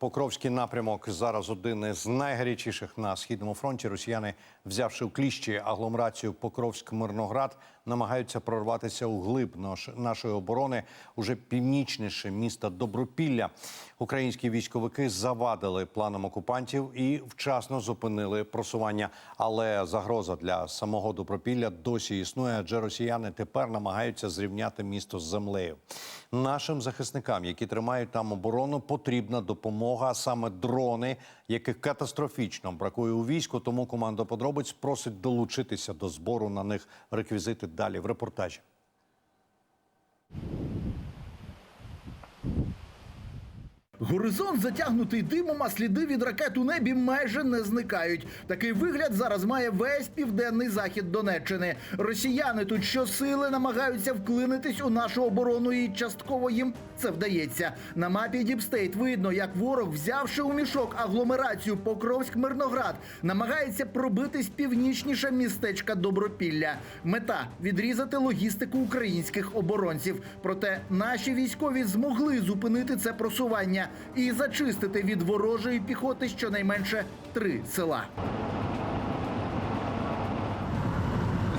Покровський напрямок зараз один із найгарячіших на східному фронті. Росіяни, взявши у кліщі агломерацію Покровськ-Мирноград, намагаються прорватися у глиб наш- нашої оборони уже північніше міста Добропілля. Українські військовики завадили планам окупантів і вчасно зупинили просування. Але загроза для самого Добропілля досі існує, адже росіяни тепер намагаються зрівняти місто з землею. Нашим захисникам, які тримають там оборону, потрібна допомога, а саме дрони, яких катастрофічно бракує у війську. Тому команда подробиць просить долучитися до збору на них реквізити далі в репортажі. Горизонт затягнутий димом, а сліди від ракет у небі майже не зникають. Такий вигляд зараз має весь південний захід Донеччини. Росіяни тут щосили намагаються вклинитись у нашу оборону, і частково їм це вдається. На мапі Діпстейт видно, як ворог, взявши у мішок агломерацію Покровськ-Мирноград, намагається пробитись північніше містечка Добропілля. Мета відрізати логістику українських оборонців. Проте наші військові змогли зупинити це просування і зачистити від ворожої піхоти щонайменше три села.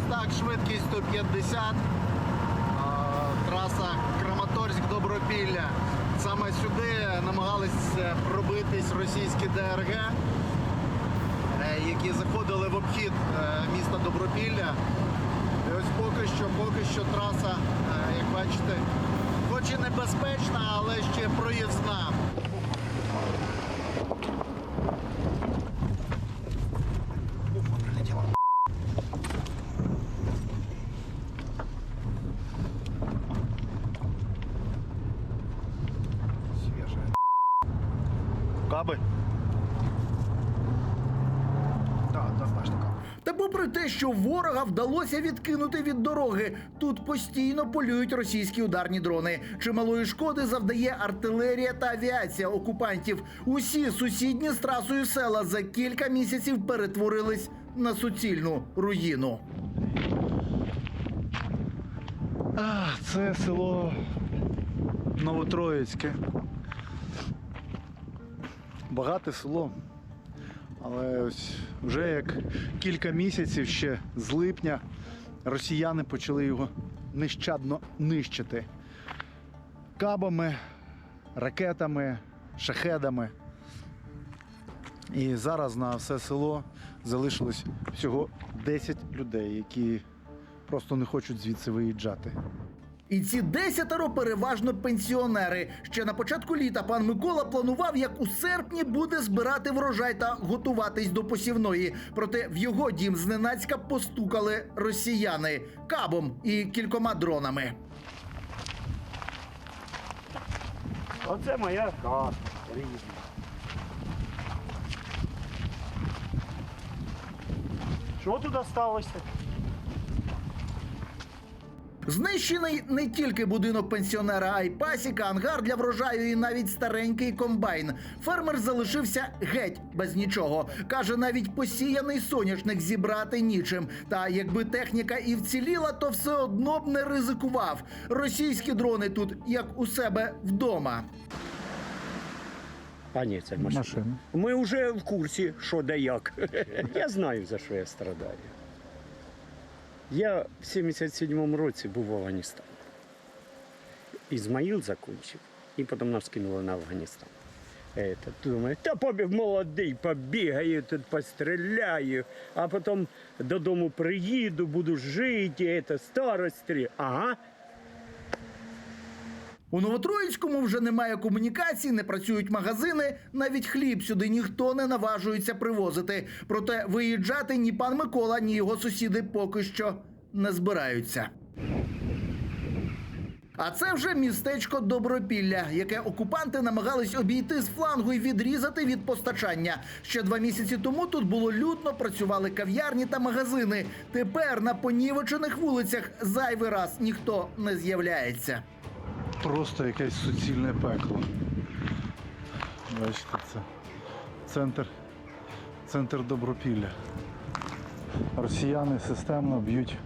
Так, швидкість 150. Траса Краматорськ-Добропілля. Саме сюди намагались е, пробитись російські ДРГ, е, які заходили в обхід е, міста Добропілля. І ось поки що, поки що траса, як бачите, і небезпечна, але ще проїзна. Свіжа Каби? Так, однозначно каби. Та попри те, що ворога вдалося відкинути від дороги, тут постійно полюють російські ударні дрони. Чималої шкоди завдає артилерія та авіація окупантів. Усі сусідні з трасою села за кілька місяців перетворились на суцільну руїну. А, Це село Новотроїцьке. Багате село. Але ось вже як кілька місяців ще з липня росіяни почали його нещадно нищити. Кабами, ракетами, шахедами. І зараз на все село залишилось всього 10 людей, які просто не хочуть звідси виїжджати. І ці десятеро переважно пенсіонери. Ще на початку літа пан Микола планував, як у серпні буде збирати врожай та готуватись до посівної. Проте в його дім зненацька постукали росіяни кабом і кількома дронами. Оце моя хата. Що тут сталося? Знищений не тільки будинок пенсіонера, а й пасіка, ангар для врожаю і навіть старенький комбайн. Фермер залишився геть без нічого. Каже, навіть посіяний соняшник зібрати нічим. Та якби техніка і вціліла, то все одно б не ризикував. Російські дрони тут як у себе вдома. А ні, це машина. Машина. Ми вже в курсі, що да як. Я знаю, за що я страдаю. Я в 77-му році був в Афганістані. Ізмаїл закінчив, і потім нас кинули на Афганістан. Это, думаю, та побіг молодий, побігаю, тут постріляю, а потім додому приїду, буду жити, це, старості. Ага, У Новотроїцькому вже немає комунікацій, не працюють магазини. Навіть хліб сюди ніхто не наважується привозити. Проте виїжджати ні пан Микола, ні його сусіди поки що не збираються. А це вже містечко Добропілля, яке окупанти намагались обійти з флангу і відрізати від постачання. Ще два місяці тому тут було людно, працювали кав'ярні та магазини. Тепер на понівечених вулицях зайвий раз ніхто не з'являється. Просто якесь суцільне пекло. Бачите, це центр, центр Добропілля. Росіяни системно б'ють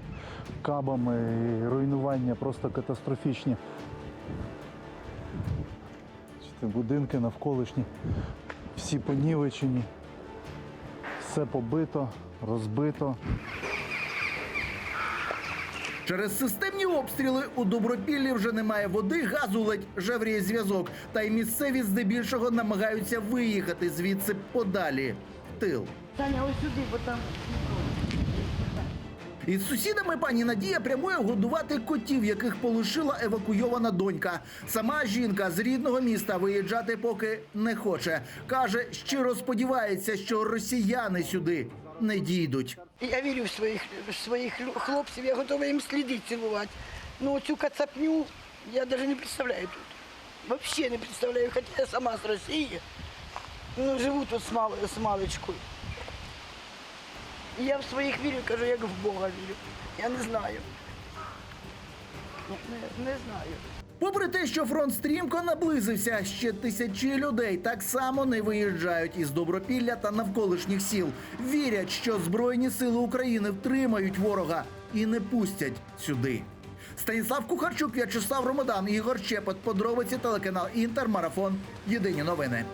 кабами і руйнування просто катастрофічні. Будинки навколишні, всі понівечені, все побито, розбито. Через системні обстріли у Добропіллі вже немає води, газу ледь жевріє зв'язок. Та й місцеві здебільшого намагаються виїхати звідси подалі. в Тил. Таня, ось сюди, бо там Із сусідами пані Надія прямує годувати котів, яких полишила евакуйована донька. Сама жінка з рідного міста виїжджати поки не хоче. Каже, щиро сподівається, що росіяни сюди не дійдуть. я вірю в своїх, в своїх лю- хлопців, я готова їм сліди цілувати. Ну, цю кацапню я навіть не представляю тут. Взагалі не представляю, хоча я сама з Росії. Ну, живу тут з, мал, з маличкою. І я в своїх вірю, кажу, як в Бога вірю. Я не знаю. Не, не знаю. Попри те, що фронт стрімко наблизився, ще тисячі людей так само не виїжджають із Добропілля та навколишніх сіл. Вірять, що Збройні сили України втримають ворога і не пустять сюди. Станіслав Кухарчук, В'ячеслав Ромодан, Ігор Щепет, подробиці телеканал Інтер, Марафон. Єдині новини.